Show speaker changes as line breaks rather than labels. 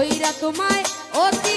কইরা তোমায় অতি